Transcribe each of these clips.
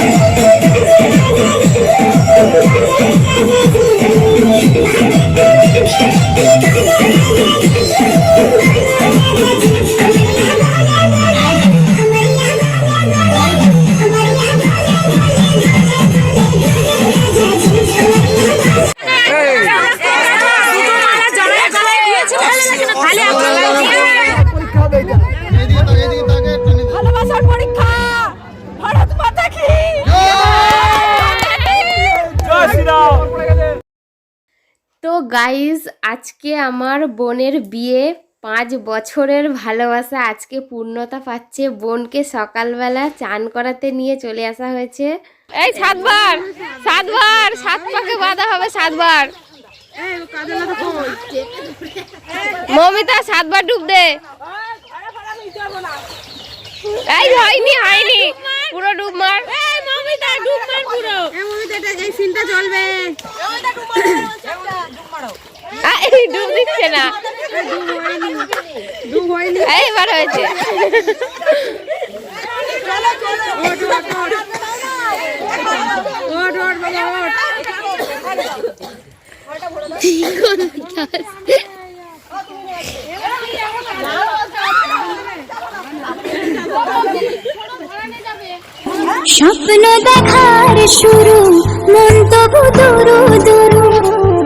Yeah! তো guys আজকে আমার বোনের বিয়ে। পাঁচ বছরের ভালোবাসা আজকে পূর্ণতা পাচ্ছে। বোনকে সকালবেলা চান করাতে নিয়ে চলে আসা হয়েছে। এই সাতবার সাতবার সাত পাকে বাঁধা হবে সাতবার। মমিতা, সাতবার ডুব দে। এই হয়নি হয়নি। পুরো ডুব মার। মমিতা ডুব মার পুরো। এই সিনটা চলবে। এই ডুব দিচ্ছে না। ডুব হয়নি। এইবার হয়েছে। ওট ওট বাবা ওট স্বপ্ন দেখার শুরু, মন তবু দুরু দুরু।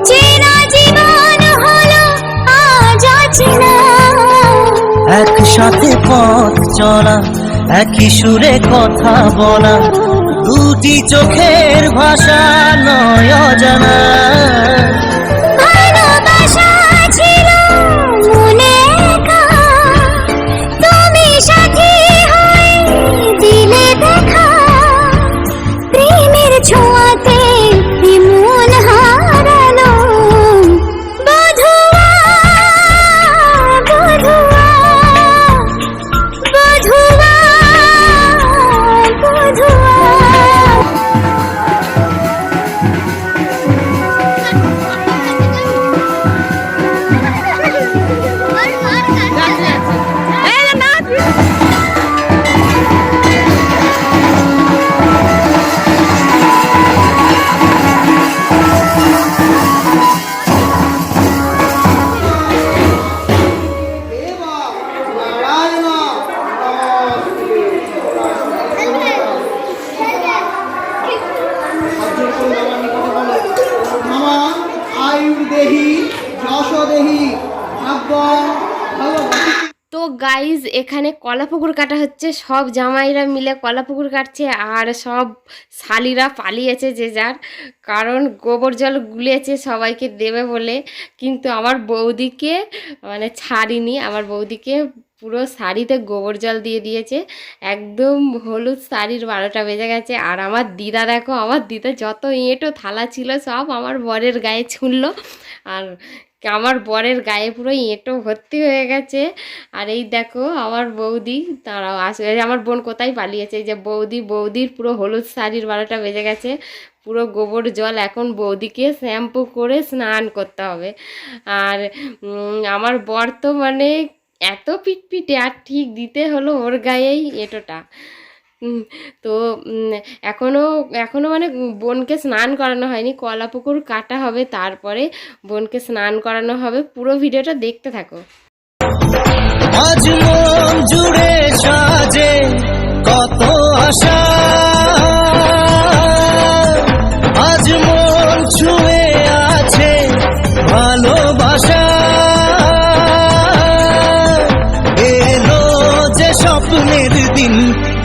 চেনা জীবন হলো, আজ অচেনা একসাথে পথ চলা, একই সুরে কথা বলা, দুটি চোখের ভাষা নয় অজানা। তো গাইজ এখানে কলা পুকুর কাটা হচ্ছে। সব জামাইরা মিলে কলা পুকুর কাটছে আর সব শালিরা পালিয়েছে যে যার। কারণ গোবর জল গুলিয়েছে সবাইকে দেবে বলে। কিন্তু আমার বৌদিকে মানে ছাড়িনি। আমার বৌদিকে পুরো শাড়িতে গোবর জল দিয়ে দিয়েছে। একদম হলুদ শাড়ির বারোটা বেজে গেছে। আর আমার দিদা দেখো, আমার দিদা যত এঁটো থালা ছিল সব আমার বরের গায়ে ছুঁড়লো। আর আমার বরের গায়ে পুরো এঁটো ভর্তি হয়ে গেছে। আর এই দেখো আমার বৌদি তারাও আসবে আমার বোন কোথায় পালিয়েছে? যে বৌদি, বৌদির পুরো হলুদ শাড়ির বারোটা বেজে গেছে। পুরো গোবর জল এখন বৌদিকে শ্যাম্পু করে স্নান করতে হবে। আর আমার বর তো মানে এত পিটপিটে, আর ঠিক দিতে হলো ওর গায়েই এঁটোটা। তো এখনও এখনও এখনও মানে বোনকে স্নান করানো হয়নি। কলা পুকুর কাটা হবে, তারপরে বোনকে স্নান করানো হবে। পুরো ভিডিওটা দেখতে থাকো। আজ মন জুড়ে সাজে, কত আশা।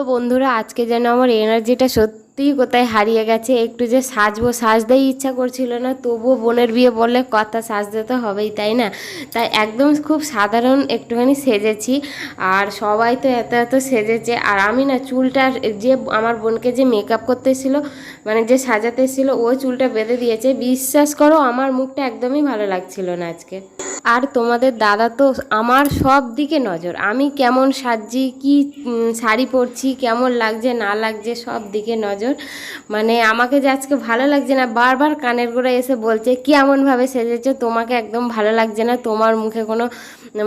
তো বন্ধুরা, আজকে যেন আমার এনার্জিটা সত্যিই কোথায় হারিয়ে গেছে, একটু যে সাজবো, সাজতেই ইচ্ছা করছিল না, তবুও বোনের বিয়ে বললে কথা সাজতে তো হবেই, তাই না? তাই একদম খুব সাধারণ একটুখানি সেজেছি, আর সবাই তো এত এত সেজেছে, আর আমি না চুলটা যে আমার বোনকে যে মেকআপ করতে এসেছিল মানে যে সাজাতে এসেছিল ও চুলটা বেঁধে দিয়েছে, বিশ্বাস করো, আমার মুখটা একদমই ভালো লাগছিল না আজকে। আর তোমাদের দাদা তো আমার সব দিকে নজর। আমি কেমন সাজছি, কি শাড়ি পরছি, কেমন লাগছে, না লাগছে, সব দিকে নজর। মানে আমাকে যে আজকে ভালো লাগছে না, বারবার কানের গোড়ায় এসে বলছে, কেমনভাবে সেজেছো? তোমাকে একদম ভালো লাগছে না। তোমার মুখে কোনো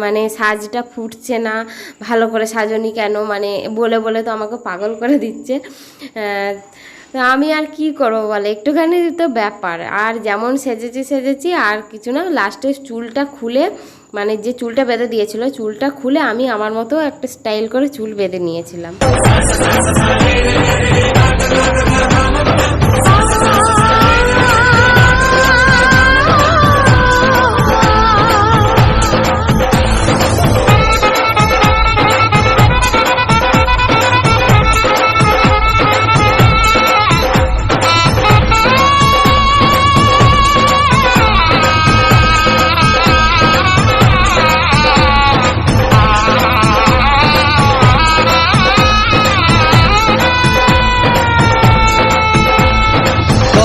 মানে সাজটা ফুটছে না। ভালো করে সাজনি কেন? মানে বলে বলে তো আমাকে পাগল করে দিচ্ছে। আমি আর কি করব বলে? একটুখানি তো ব্যাপার। আর যেমন সেজেছি সেজেছি, আর কিছু না লাস্টে চুলটা খুলে মানে যে চুলটা বেঁধে দিয়েছিল, চুলটা খুলে আমি আমার মতো একটা স্টাইল করে চুল বেঁধে নিয়েছিলাম।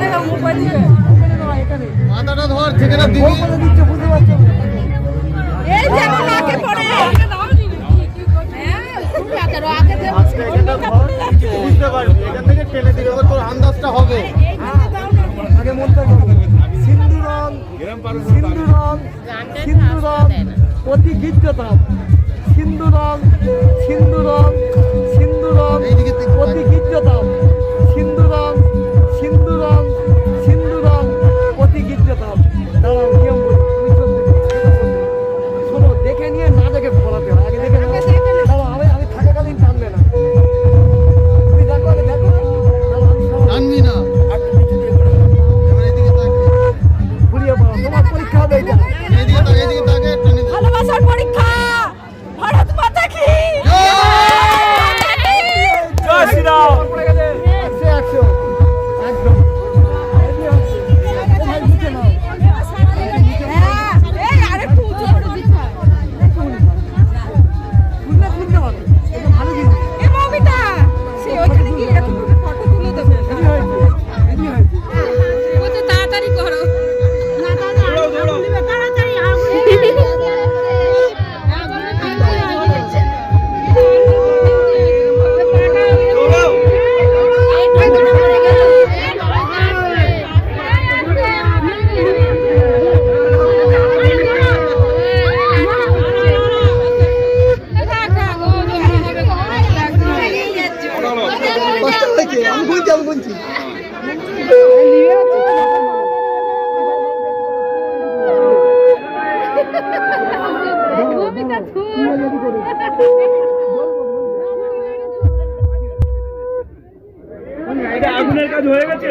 রে মোবাইল দিয়ে মাথাটা ধর থেকে না দিবি প্রতিগীততাম সিন্ধুরং সিন্ধুরং সিন্ধুরং হয়েছে বলছি আগুনের কাজ হয়ে গেছে